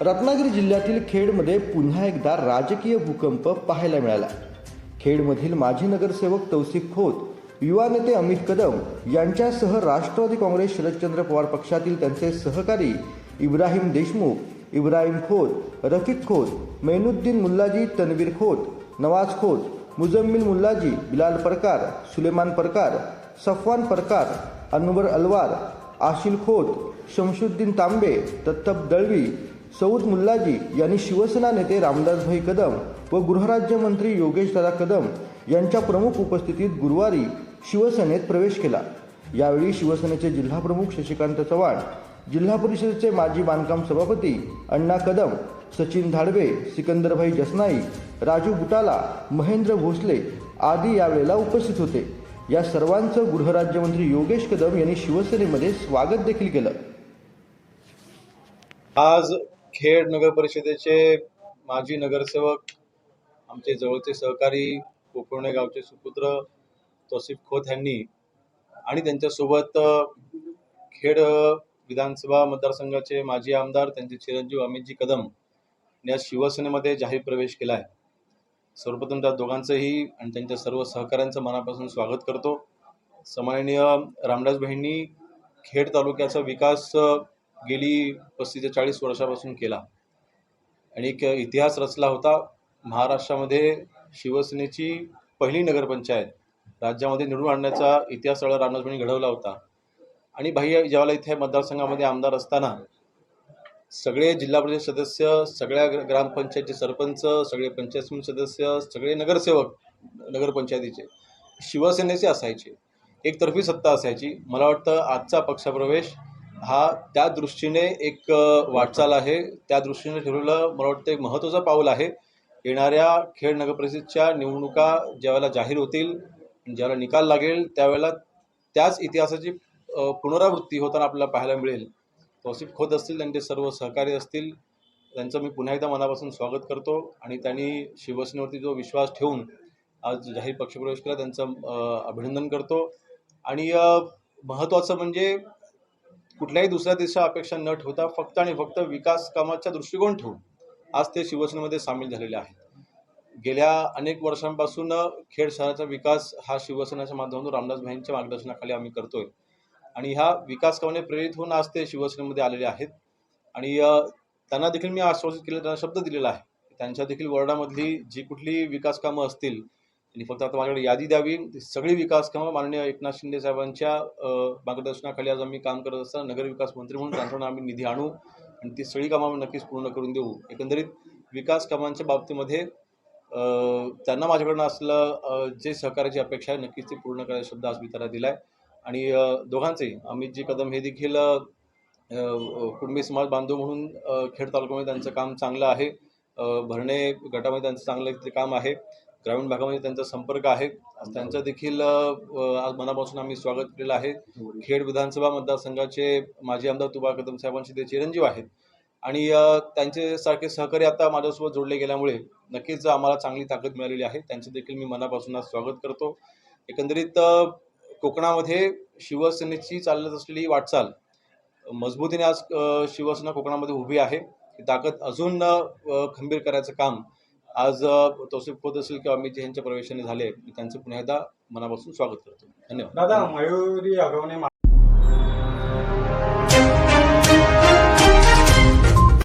रत्नागिरी जिल्ह्यातील खेडमध्ये पुन्हा एकदा राजकीय भूकंप पाहायला मिळाला. खेडमधील माजी नगरसेवक तौसिफ खोत युवा नेते अमित कदम यांच्यासह राष्ट्रवादी काँग्रेस शरदचंद्र पवार पक्षातील त्यांचे सहकारी इब्राहिम देशमुख इब्राहिम खोत रफिक खोत मैनुद्दीन मुल्लाजी तनवीर खोत नवाज खोत मुजम्मिल मुल्लाजी बिलाल परकार सुलेमान परकार सफवान परकार अनुबर अलवार आशिल खोत शमशुद्दीन तांबे दत्तप दळवी सौद मुल्लाजी यांनी शिवसेना नेते रामदासभाई कदम व गृहराज्यमंत्री योगेशदादा कदम यांच्या प्रमुख उपस्थितीत गुरुवारी शिवसेनेत प्रवेश केला. यावेळी शिवसेनेचे जिल्हाप्रमुख शशिकांत चव्हाण जिल्हा परिषदेचे माजी बांधकाम सभापती अण्णा कदम सचिन धाडवे सिकंदरभाई जसनाई राजू बुटाला महेंद्र भोसले आदी यावेळेला उपस्थित होते. या सर्वांचं गृहराज्यमंत्री योगेश कदम यांनी शिवसेनेमध्ये स्वागत देखील केलं. आज खेड नगर परिषदेचे माजी नगरसेवक आमचे जवळचे सहकारी कोकणे गावचे सुपुत्र तौसिफ खोत यांनी आणि त्यांच्यासोबत खेड विधानसभा मतदारसंघाचे माजी आमदार त्यांचे चिरंजीव अमितजी कदम या शिवसेनेमध्ये जाहीर प्रवेश केला आहे सर्वप्रथम त्या दोघांचंही आणि त्यांच्या सर्व सहकाऱ्यांचं मनापासून स्वागत करतो. सन्माननीय रामदास बहिणी खेड तालुक्याचा विकास गेली पस्तीस ते चाळीस वर्षापासून केला. आणि एक इतिहास रचला होता महाराष्ट्रामध्ये शिवसेनेची पहिली नगरपंचायत. राज्यामध्ये निवडून आणण्याचा इतिहास सगळा रामदासबाईंनी घडवला होता. आणि भाई ज्यावेळेला इथे मतदारसंघामध्ये आमदार असताना सगळे जिल्हा परिषद सदस्य सगळ्या ग्रामपंचायतचे सरपंच सगळे पंचायत समिती सदस्य सगळे नगरसेवक नगरपंचायतीचे शिवसेनेचे असायचे. एकतर्फी सत्ता असायची. मला वाटतं आजचा पक्षप्रवेश हा त्या दृष्टीने एक वाटचाल आहे. त्या दृष्टीने ठरवलं मला वाटतं एक महत्त्वाचं पाऊल आहे. येणाऱ्या खेड नगरपरिषदेच्या निवडणुका ज्यावेळेला जाहीर होतील ज्यावेळेला निकाल लागेल त्यावेळेला त्याच इतिहासाची पुनरावृत्ती होताना आपल्याला पाहायला मिळेल. तौसिफ खोत असतील त्यांचे सर्व सहकारी असतील त्यांचं मी पुन्हा एकदा मनापासून स्वागत करतो आणि त्यांनी शिवसेनेवरती जो विश्वास ठेवून आज जाहीर पक्षप्रवेश केला त्यांचं अभिनंदन करतो. आणि महत्त्वाचं म्हणजे कुठल्याही दुसऱ्या देशा अपेक्षा न ठेवता फक्त आणि फक्त विकास कामाचा दृष्टिकोन ठेवून आज ते शिवसेनेमध्ये सामील झालेले आहेत. गेल्या अनेक वर्षांपासून खेड शहराचा विकास हा शिवसेनेच्या माध्यमातून रामदास भाईंच्या मार्गदर्शनाखाली आम्ही करतोय. आणि ह्या विकास कामाने प्रेरित होऊन आज ते शिवसेनेमध्ये आलेले आहेत. आणि त्यांना देखील मी आश्वासित केलं त्यांना शब्द दिलेला आहे. त्यांच्या देखील वॉर्डामधली जी कुठली विकास कामं असतील आणि फक्त आता माझ्याकडे यादी द्यावी. सगळी विकास कामं माननीय एकनाथ शिंदे साहेबांच्या मार्गदर्शनाखाली आज आम्ही काम करत असताना नगरविकास मंत्री म्हणून त्यांच्याकडून आम्ही निधी आणू आणि ती सगळी कामं आम्ही नक्कीच पूर्ण करून देऊ. एकंदरीत विकास कामांच्या बाबतीमध्ये त्यांना माझ्याकडनं असलं जे सहकार्याची अपेक्षा आहे नक्कीच ती पूर्ण करायचा शब्द आज मी त्यांना दिला आहे आणि दोघांचे अमित जी कदम हे देखील अ, कुणबी समाज बांधव म्हणून खेड तालुक्यामध्ये त्यांचं काम चांगलं आहे. भरणे गटामध्ये त्यांचं चांगलं ते काम आहे. ग्रामीण भागामध्ये त्यांचा संपर्क आहे. त्यांचं देखील आज मनापासून आम्ही स्वागत केलेलं आहे. खेड विधानसभा मतदारसंघाचे माजी आमदार तुबा कदम साहेबांचे ते चिरंजीव आहेत. आणि त्यांच्यासारखे त्यांचे सारखे सहकारी आता माझ्यासोबत जोडले गेल्यामुळे नक्कीच आम्हाला चांगली ताकद मिळालेली आहे. त्यांचे देखील मी मनापासून आज स्वागत करतो. एकंदरीत कोकणामध्ये शिवसेनेची चालत असलेली वाटचाल मजबूतीने आज शिवसेना कोकणामध्ये उभी आहे. ही ताकद अजून खंबीर करायचं काम आज तौसिफ खोत असेल किंवा अमित यांच्या प्रवेशाने झाले त्यांचं पुन्हा एकदा मनापासून स्वागत करतो. धन्यवाद. दादा मयुरी अगवणे